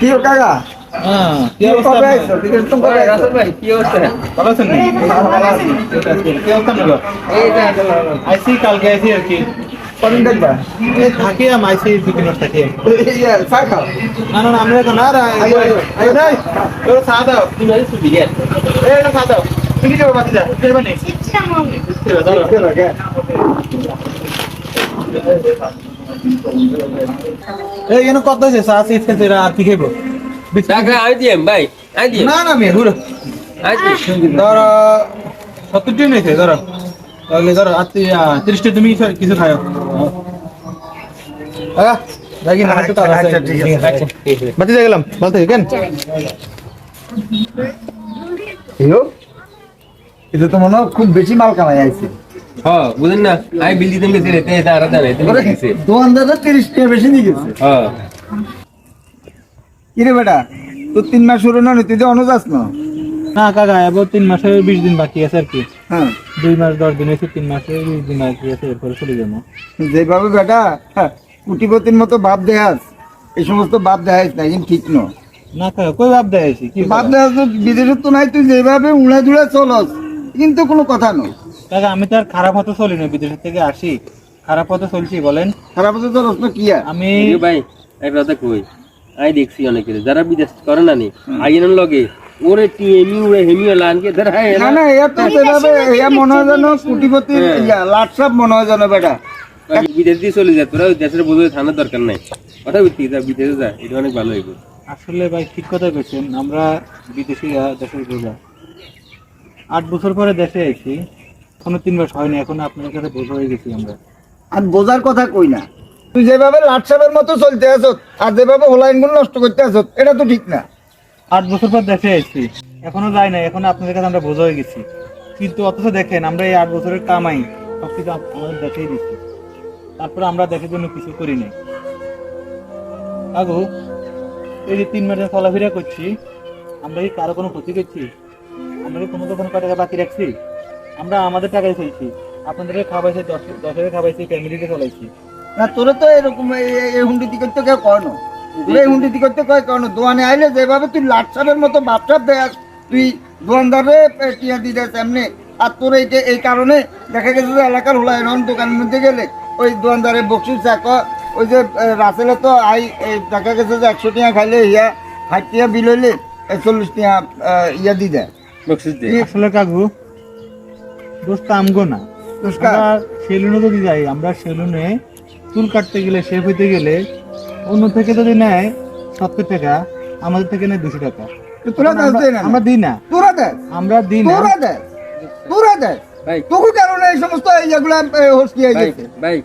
কি ও কাকা হ্যাঁ, এই থাকি আমি আইসি দুই তিন মাস থাকি চা খাও না না না, আমরা এখন আর আইও, আইও, আইও। নাই তোর চা দাও তুমি আইসি সুবি গে এই না চা দাও তুমি কি বাতি যা দেবা নি ধরো। চলো, গে। এই এখানে কত হয়েছে চা সিট খেতে কি খাইবো টাকা আমি দিম ভাই আমি দিম না না মেয়ে ঘুরো। আমি দিম ধরো সত্তর টি নিয়েছে ধরো। তাহলে ধরো আর তিরিশটা তুমি কিছু- কিছু খাও হ্যাঁ দেখি না আচ্ছা, ঠিক আছে। বাতি দিয়ে গেলাম থেকে কেন? ইয়ো, এটা তো মনে হয় খুব বেশি মাল কামাই আইছে। হ্যাঁ বুঝেন না আমি বিল দিতে গেছি রে তে তারা জানে তুমি দিছে। দোকানদার তিরিশ টাকা বেশি দিয়ে গেছে। হ্যাঁ। কিরে বেটা তোর তিন মাস শুরু না তুই তো অনুযাস না? না কাকা এবার তিন মাসের বিশ দিন বাকি আছে আর কি। হ্যাঁ। দুই মাস দশ দিন হয়েছে তিন মাসে বিশ দিন বাকি আছে এরপরে চলে যাব। যেভাবে বেটা হ্যাঁ, কুটিপতির মতো বাপ দেহাস এই সমস্ত বাপ দেখাইস না কিন্তু ঠিক ন। না কাকা কই ভাব দেয় কি বাপ দেহাস তো বিদেশে তো নাই তুই যেভাবে উড়া ধুড়া চলস কিন্তু কোনো কথা নয়। কাকা আমি তো আর খারাপ হতে চলি না বিদেশ থেকে আসি। খারাপ হতে চলছি বলেন। খারাপ হতে না কি আমি ভাই একটা কথা কই আমি দেখছি অনেকের যারা বিদেশ করে না নি আইনের লগে ওরে টিএমি ওরে হেমি লানকে ধর হ্যাঁ না না তো মনে হয় যেন কুটিপতির ইয়া লাটসাপ মনে হয় যেন বেটা। বিদেশ দিয়ে চলে যায় তোরা দেশের বোধ থানার দরকার নাই। কথা বলছি যা বিদেশে যা এটা অনেক ভালো হইব। আসলে ভাই ঠিক কথা কইছেন আমরা বিদেশি দেশের বোঝা। আট বছর পরে দেশে আইছি। এখনও তিন মাস হয়নি এখন আপনার কাছে বোঝা হয়ে গেছি আমরা। আর বোঝার কথা কই না? তুই যেভাবে লাটসাপের মতো চলতে আছ আর যেভাবে হোলাইনগুলো নষ্ট করতে আছ এটা তো ঠিক না। আট বছর পর দেশে আইছি এখনও যাই না এখন আপনাদের কাছে আমরা বোঝা হয়ে গেছি। কিন্তু অথচ দেখেন আমরা এই আট বছরের কামাই সব কিছু আমাদের দেখেই দিচ্ছি। তারপরে আমরা দেখার জন্য কিছু করি নাই। আগু এই যে তিন মাসে চলাফেরা করছি আমরা কি কারও কোনো ক্ষতি করছি? আমরা কি কোনো দোকানে কয় টাকা বাকি রাখছি? আমরা আমাদের টাকায় চলছি আপনাদের খাওয়াইছি দশ দশ টাকা খাওয়াইছি ফ্যামিলিকে চলাইছি। না তোরে তো এরকম এই- এই- এই হুন্ডিতি করতে কেউ এই হুন্ডিতি করতে কয় দোয়ানে আইলে যেভাবে তুই লাটসাপের মতো বাপসাপ দেয় তুই দোয়ানদারে টিয়া দিয়ে এমনি আর তোর এইটা এই কারণে দেখা গেছে যে এলাকার হোলাইন দোকানের মধ্যে গেলে ওই দোয়ানদারে বকশিস চাক ওই যে রাসেলে তো আই দেখা গেছে যে একশো টিয়া খাইলে ইয়া ষাট টিয়া বিল হইলে চল্লিশ টিয়া ইয়া দিয়ে দেয়। বকশিস দে আসলে কাকু দোস্ত আমগো না। আমরা সেলুনে যদি যাই আমরা সেলুনে চুল কাটতে গেলে শেভ হইতে গেলে অন্য থেকে যদি নেয় সত্তর টাকা আমাদের থেকে নেয় দুশো টাকা। তোরা আমরা- দিই না। তোরা দেয়? আমরা দিই না। তোরা দেয়? তোরা দেয়? ভাই। তোর কারণে এই সমস্ত এইগুলা হস্কি হয়ে ভাই গেছে। ভাই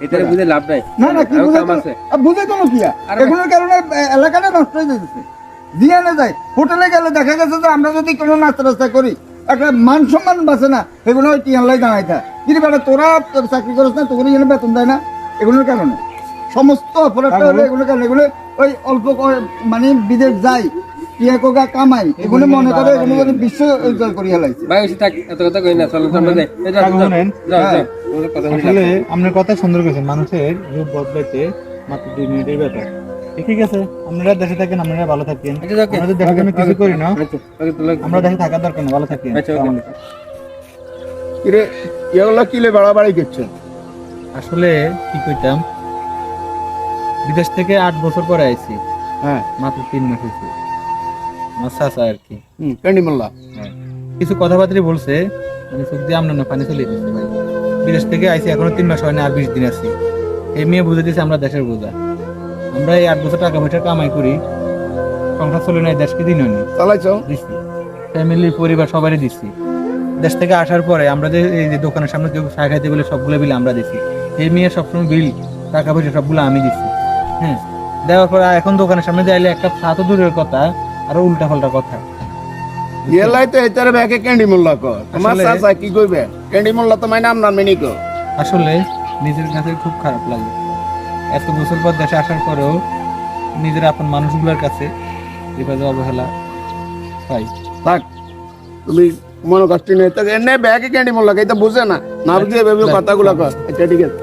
এটারে বুঝে লাভ নাই। না না কি বুঝে আছে। বুঝে কোনো কি আর? আরে এগুলোর কারণে এলাকাটা নষ্ট হয়ে যাচ্ছে দিয়ে না যায় হোটেলে গেলে দেখা গেছে যে আমরা যদি কোনো নাস্তা রাস্তা করি একটা মান সম্মান বাঁচে না এগুলো ওই টিয়ালাই দাঁড়াই থাকে। কিন্তু বেটা তোরা চাকরি করিস না তোর এখানে বেতন দেয় না এগুলোর কারণে। সমস্ত অপরাধটা হলো এগুলোর কারণে এগুলো ওই অল্প মানে বিদেশ যায় টিয়া কোকা কামাই এগুলো মনে করে এগুলো মানে বিশ্ব জয় করি হেলাইছে ভাই ওই থাক এত কথা কই না চলো তো যাই। আসলে আপনার কথা সুন্দর করেছেন মানুষের রূপ বদলাইতে মাত্র দুই মিনিটের ব্যাপার। ঠিক আছে আপনারা দেশে থাকেন আপনারা ভালো থাকেন। আচ্ছা, আমাদের জন্য কিছু করি না। আচ্ছা, তাহলে আমরা দেশে থাকার দরকার না ভালো থাকেন। আচ্ছা। কিরে এগুলো কিলে বাড়াবাড়ি করছে? আসলে কি কইতাম বিদেশ থেকে আট বছর পরে আইছি। হ্যাঁ। মাত্র তিন মাস হয়েছে আমার চাচা আর কি। ক্যান্ডি মোল্লা হ্যাঁ। কিছু কথাবার্তা বলছে মানে চোখ দিয়ে আমরা না পানি চলে দিচ্ছে ভাই। বিদেশ থেকে আইছি এখনও তিন মাস হয় না আর বিশ দিন আছি। এই মেয়ে বুঝে দিচ্ছে আমরা দেশের বোঝা। আমরা এই আট বছর টাকা পয়সা কামাই করি সংসার চলে নাই দেশকে দিন হয়নি। চালাইছো? দিচ্ছি ফ্যামিলি পরিবার সবারই দিচ্ছি দেশ থেকে আসার পরে আমরা যে এই যে দোকানের সামনে কেউ চা খাইতে বলে সবগুলো বিল আমরা দিচ্ছি এই মেয়ে সবসময় বিল টাকা পয়সা সবগুলো আমি দিচ্ছি হ্যাঁ? দেওয়ার পরে এখন দোকানের সামনে যাইলে একটা চা তো দূরের কথা আরও উল্টা পাল্টা কথা ইয়েলাই তো এটারে ব্যাকে ক্যান্ডি মোল্লা কর তোমার চাচা কি কইবে? ক্যান্ডি মোল্লা তো মাইনে আপনার মেনি কর আসলে নিজের কাছে খুব খারাপ লাগে। এত বছর পর দেশে আসার পরেও নিজের আপন মানুষগুলোর কাছে এভাবে অবহেলা পাই। থাক তুমি মনে কষ্ট নেই তো এনে ব্যাগে ক্যান্ডি মোল্লা এটা বুঝে না। না বুঝে ভেবে কথাগুলো কর। আচ্ছা ঠিক আছে